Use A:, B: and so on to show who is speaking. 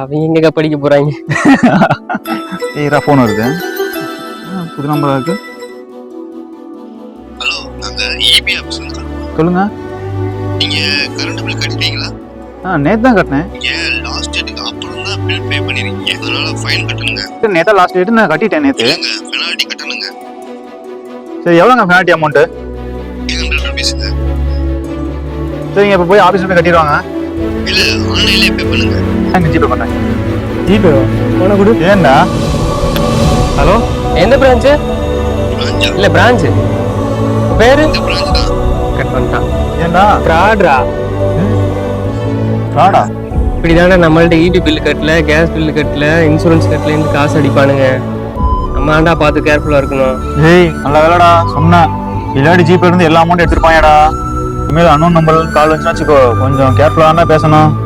A: அவங்க எங்க படிக்க போறாங்க?
B: ஏய்ரா ஃபோன் வருது. ஆ, புது நம்பரா இருக்கு?
C: ஹலோ நாங்க இபி ஆஃபீஸ்ல
B: சொல்லுங்க.
C: நீங்க கரண்ட் பில் கட்டிட்டீங்களா
B: ஆ நேத்து தான் கட்டினேன்.
C: நீங்க லாஸ்ட் டேட்டுக்கு அப்புறம் தான் பில் பே பண்ணிருக்கீங்க? அதனால ஃபைன் கட்டணுங்க.
B: நேத்தா லாஸ்ட் டேட் நான் கட்டிட்டேன் நேத்து.
C: பெனால்ட்டி கட்டணுங்க.
B: சரி எவ்வளோங்க பெனால்ட்டி அமௌண்ட்டு
C: ஹண்ட்ரட்
B: சரிங்க இப்போ போய் ஆஃபீஸ் போய் கட்டிடுவாங்க.
C: இல்ல ஆன்லைன்லயே பே பண்ணுங்க.
B: நான் ஜிபே
A: போன கொடு.
B: ஏன்டா ஹலோ?
A: எந்த
C: பிராஞ்சா
A: இல்ல பிரான்ச்சு பேரு? கட் பண்ணிட்டான்.
B: ஏன்டா
A: ஃப்ராட்ரா
B: ஃப்ராடா
A: இப்படிதானே நம்மள்ட்ட இபி பில் கட்டல கேஸ் பில் கட்டல இன்சூரன்ஸ் கட்டல இருந்து காசு அடிப்பானுங்க. நம்ம ஆண்டா பார்த்து கேர்ஃபுல்லா இருக்கணும்.
B: ஏய் நல்ல வேலைடா. சொன்னேன் இல்லாடி ஜிபே இருந்து எல்லா அமௌண்ட் எடுத்துருப்பாங்கடா இனிமேல் அன்னோன் நம்பர் கால் வந்துச்சுன்னா வச்சுக்கோ. கொஞ்சம் கேர்ஃபுல்லாக பேசணும்.